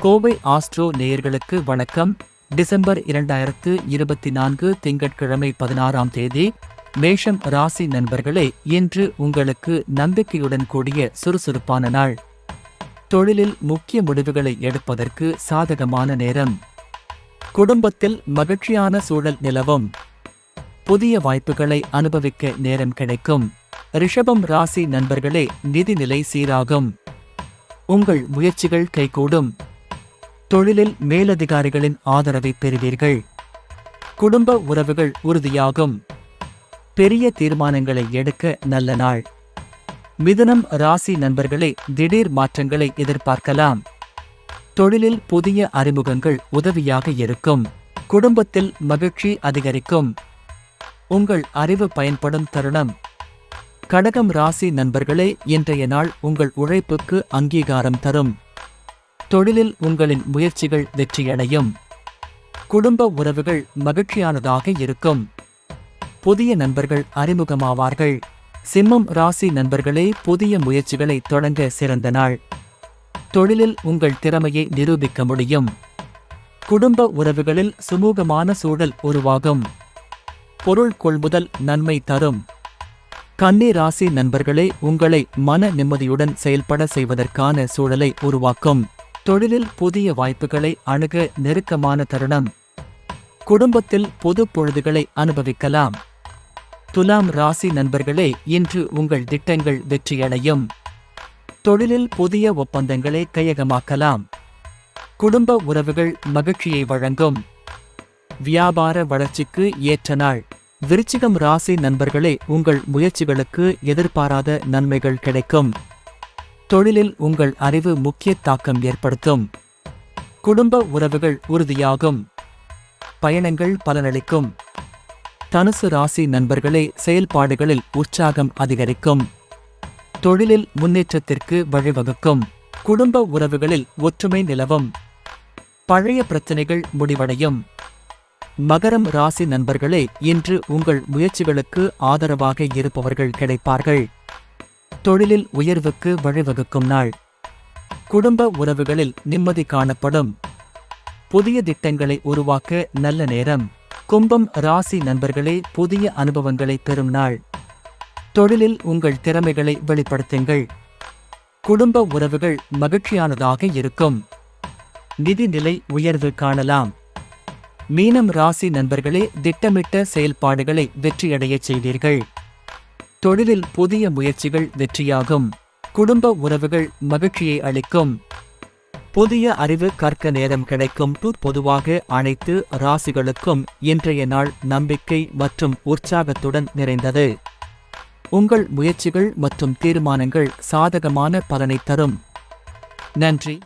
Kovai astro நேயர்களுக்கு வணக்கம். December இரண்டாயிரத்து இருபத்தி நான்கு திங்கட்கிழமை பதினாறாம் தேதி மேஷம் ராசி நண்பர்களே இன்று உங்களுக்கு நம்பிக்கையுடன் கூடிய சுறுசுறுப்பான நாள். தொழிலில் முக்கிய முடிவுகளை எடுப்பதற்கு சாதகமான நேரம். குடும்பத்தில் மகிழ்ச்சியான சூழல் நிலவும். புதிய வாய்ப்புகளை அனுபவிக்க நேரம் கிடைக்கும். ரிஷபம் ராசி நண்பர்களே நிதிநிலை சீராகும். உங்கள் முயற்சிகள் கைகூடும். தொழிலில் மேலதிகாரிகளின் ஆதரவை பெறுவீர்கள். குடும்ப உறவுகள் உறுதியாகும். பெரிய தீர்மானங்களை எடுக்க நல்ல நாள். மிதுனம் ராசி நண்பர்களே திடீர் மாற்றங்களை எதிர்பார்க்கலாம். தொழிலில் புதிய அறிமுகங்கள் உதவியாக இருக்கும். குடும்பத்தில் மகிழ்ச்சி அதிகரிக்கும். உங்கள் அறிவு பயன்படும் தருணம். கடகம் ராசி நண்பர்களே இன்றைய நாள் உங்கள் உழைப்புக்கு அங்கீகாரம் தரும். தொழிலில் உங்களின் முயற்சிகள் வெற்றியடையும். குடும்ப உறவுகள் மகிழ்ச்சியானதாக இருக்கும். புதிய நண்பர்கள் அறிமுகமாவார்கள். சிம்மம் ராசி நண்பர்களே புதிய முயற்சிகளை தொடங்க சிறந்த நாள். தொழிலில் உங்கள் திறமையை நிரூபிக்க முடியும். குடும்ப உறவுகளில் சுமூகமான சூழல் உருவாகும். பொருள் கொள்முதல் நன்மை தரும். கன்னி ராசி நண்பர்களே உங்களை மன நிம்மதியுடன் செயல்பட செய்வதற்கான சூழலை உருவாக்கும். தொழிலில் புதிய வாய்ப்புகளை அணுக நெருக்கமான தருணம். குடும்பத்தில் பொது பொழுதுகளை அனுபவிக்கலாம். துலாம் ராசி நண்பர்களே இன்று உங்கள் திட்டங்கள் வெற்றியடையும். தொழிலில் புதிய ஒப்பந்தங்களை கையகமாக்கலாம். குடும்ப உறவுகள் மகிழ்ச்சியை வழங்கும். வியாபார வளர்ச்சிக்கு ஏற்ற நாள். விருச்சிகம் ராசி நண்பர்களே உங்கள் முயற்சிகளுக்கு எதிர்பாராத நன்மைகள் கிடைக்கும். தொழிலில் உங்கள் அறிவு முக்கிய தாக்கம் ஏற்படுத்தும். குடும்ப உறவுகள் உறுதியாகும். பயணங்கள் பலனளிக்கும். தனுசு ராசி நண்பர்களே செயல்பாடுகளில் உற்சாகம் அதிகரிக்கும். தொழிலில் முன்னேற்றத்திற்கு வழிவகுக்கும். குடும்ப உறவுகளில் ஒற்றுமை நிலவும். பழைய பிரச்சனைகள் முடிவடையும். மகரம் ராசி நண்பர்களே இன்று உங்கள் முயற்சிகளுக்கு ஆதரவாக இருப்பவர்கள் கிடைப்பார்கள். தொழிலில் உயர்வுக்கு வழிவகுக்கும் நாள். குடும்ப உறவுகளில் நிம்மதி காணப்படும். புதிய திட்டங்களை உருவாக்க நல்ல நேரம். கும்பம் ராசி நண்பர்களே புதிய அனுபவங்களை பெறும் நாள். தொழிலில் உங்கள் திறமைகளை வெளிப்படுத்துங்கள். குடும்ப உறவுகள் மகிழ்ச்சியானதாக இருக்கும். நிதிநிலை உயர்வு காணலாம். மீனம் ராசி நண்பர்களே திட்டமிட்ட செயல்பாடுகளை வெற்றியடையச் செய்தீர்கள். தொழிலில் புதிய முயற்சிகள் வெற்றியாகும். குடும்ப உறவுகள் மகிழ்ச்சியை அளிக்கும். புதிய அறிவு கற்க நேரம் கிடைக்கும். பொதுவாக அனைத்து ராசிகளுக்கும் இன்றைய நாள் நம்பிக்கை மற்றும் உற்சாகத்துடன் நிறைந்தது. உங்கள் முயற்சிகள் மற்றும் தீர்மானங்கள் சாதகமான பலனை தரும். நன்றி.